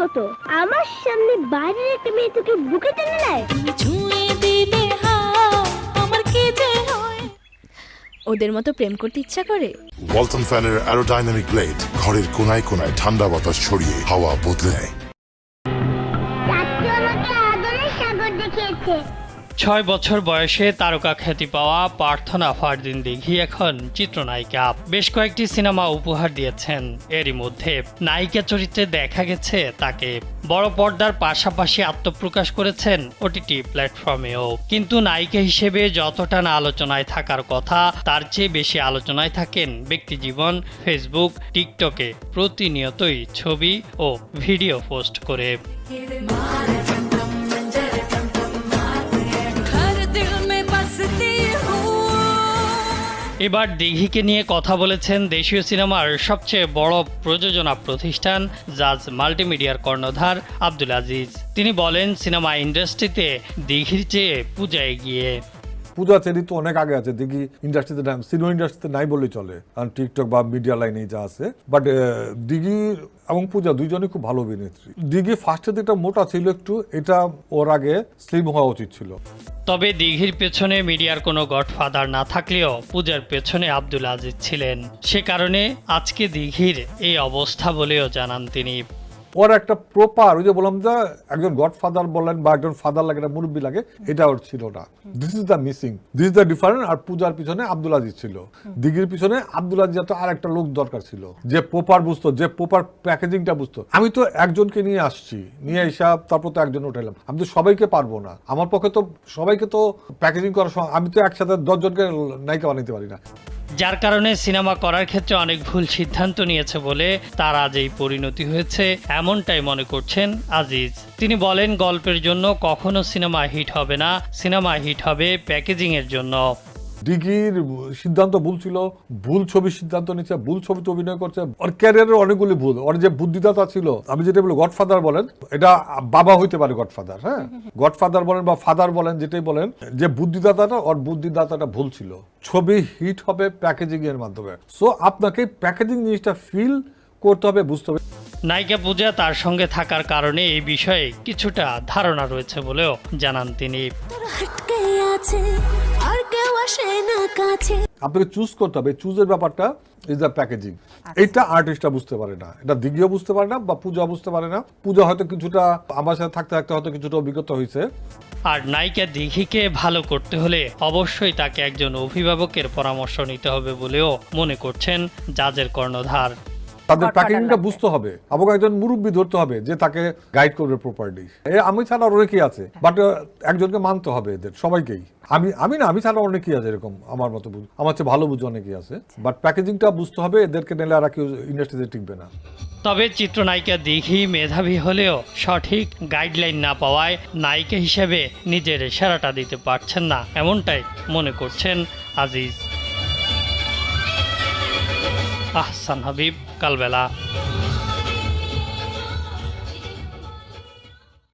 হতো আমার সামনে বাইরের একটা মেয়ে তোকে বুকে টেনে নেয়। ছুঁয়ে দিলে হাত আমার কি যে হয়? ওদের মতো প্রেম করতে ইচ্ছা করে? ওয়ালটন ফ্যানের অ্যারোডাইনামিক ব্লেড ঘরের কোনায় কোনায় ঠান্ডা বাতাস ছড়িয়ে হাওয়া বদলে নেয়। আমাকে আদরের সাগর দেখিয়েছে। ছয় বছর বয়সে তারকা খ্যাতি পাওয়া প্রার্থনা ফারদিন দিঘি এখন চিত্রনায়িকা। বেশ কয়েকটি সিনেমা উপহার দিয়েছেন। এরই মধ্যে নায়িকা চরিত্রে দেখা গেছে তাকে। বড় পর্দার পাশাপাশি আত্মপ্রকাশ করেছেন ওটিটি প্ল্যাটফর্মেও। কিন্তু নায়িকা হিসেবে যতটা না আলোচনায় থাকার কথা, তার চেয়ে বেশি আলোচনায় থাকেন ব্যক্তিজীবন ফেসবুক, টিকটকে। প্রতিনিয়তই ছবি ও ভিডিও পোস্ট করে। এবার দিঘিকে নিয়ে কথা বলেছেন দেশীয় সিনেমার সবচেয়ে বড় প্রযোজনা প্রতিষ্ঠান জাজ মাল্টিমিডিয়ার কর্ণধার আব্দুল আজিজ। তিনি বলেন, সিনেমা ইন্ডাস্ট্রিতে দিঘির চেয়ে পূজা এগিয়ে। পূজা চেরি তো অনেক আগে আছে দেখি ইন্ডাস্ট্রিতে নাই, সিনেমা ইন্ডাস্ট্রিতে নাই বললেই চলে। কারণ টিকটক বা মিডিয়া লাইনে যা আছে। বাট দিঘি এবং পূজা দুইজনই খুব ভালো অভিনেত্রী। দিঘি ফার্স্টের দিকটা মোটা ছিল একটু, এটা ওর আগে স্লিম হওয়া উচিত ছিল। তবে দিঘির পেছনে মিডিয়ার কোনো গডফাদার না থাকলেও পূজার পেছনে আব্দুল আজিজ ছিলেন। সে কারণে আজকে দিঘির এই অবস্থা বলেও জানান তিনি। ওর একটা প্রপার ওই যে বললাম যে একজন গডফাদার বলেন বা একজন ফাদার লাগে, একটা মুরব্বী লাগে, এটা ওর ছিল না। This is the missing this is the different আর পূজার পিছনে আব্দুল আজিজ ছিল। দিঘির পিছনে আব্দুল আজিজ তো আর একটা লোক দরকার ছিল। যে প্রপার বুঝতো, যে প্রপার প্যাকেজিংটা বুঝতো। আমি তো একজনকে নিয়ে আসছি, নিয়ে হিসাব তারপর তো একজন উঠাইলাম। আমি তো সবাইকে পারব না। আমার পক্ষে তো সবাইকে তো প্যাকেজিং করার সময় আমি তো একসাথে দশজনকে নায়িকা বানাইতে পারি না। যার কারণে সিনেমা করার ক্ষেত্রে অনেক ভুল সিদ্ধান্ত নিয়েছে বলে তার আজ এই পরিণতি হয়েছে, এমনটাই মনে করছেন আজিজ। তিনি বলেন, গল্পের জন্য কখনো সিনেমা হিট হবে না, সিনেমা হিট হবে প্যাকেজিংয়ের জন্য। দিঘির সিদ্ধান্ত ভুল ছিল, ভুল ছবির সিদ্ধান্ত নিচ্ছে, ভুল ছবিতে অভিনয় করছে, ওর ক্যারিয়ারের অনেকগুলি ভুল। ওর যে বুদ্ধিদাতা ছিল, আমি যেটা বলি গডফাদার বলেন, এটা বাবা হইতে পারে গডফাদার হ্যাঁ? গডফাদার বলেন বা ফাদার বলেন, যেটাই বলেন, যে বুদ্ধিদাতাটা ওর বুদ্ধিদাতাটা ভুল ছিল। ছবি হিট হবে প্যাকেজিং এর মাধ্যমে। সো আপনাকে প্যাকেজিং জিনিসটা ফিল করতে হবে, বুঝতে হবে। নায়িকা পূজা তার সঙ্গে থাকার কারণে এই বিষয়ে কিছুটা ধারণা রয়েছে বলেও জানান তিনি। আপনাকে চুজ করতে হবে। চুজের ব্যাপারটা ইজ দ্য প্যাকেজিং এটা আর্টিস্টরা বুঝতে পারে না। এটা দিঘিও বুঝতে পারে না বা পূজা বুঝতে পারে না। পূজা হয়তো কিছুটা আমার সাথে থাকতে থাকতে হয়তো কিছুটা অভিজ্ঞতা হয়েছে। আর নায়িকা দিঘিকে ভালো করতে হলে অবশ্যই তাকে একজন অভিভাবকের পরামর্শ নিতে হবে বলেও মনে করছেন জাজের কর্ণধার। তাদের প্যাকেজিংটা বুঝতে হবে। এবং একজন মুরব্বী ধরতে হবে যে তাকে গাইড করবে প্রপারলি এ আমি ছাড়া অনেকেই আছে বাট একজনকে মানতে হবে এদের সবাইকেই। আমি আমি না আমি ছাড়া অনেকেই আছে এরকম আমার মতো বুঝ আমার চেয়ে ভালো বুঝে অনেকেই আছে বাট প্যাকেজিংটা বুঝতে হবে এদেরকে নিলে আর কেউ ইন্ডাস্ট্রিতে টিকবে না। তবে চিত্রনায়িকা দিঘি মেধাবী হলেও সঠিক গাইডলাইন না পাওয়ায় নায়িকা হিসেবে নিজের সেরাটা দিতে পারছেন না এমনটাই মনে করছেন আজিজ। আহসান হাবিব কালবেলা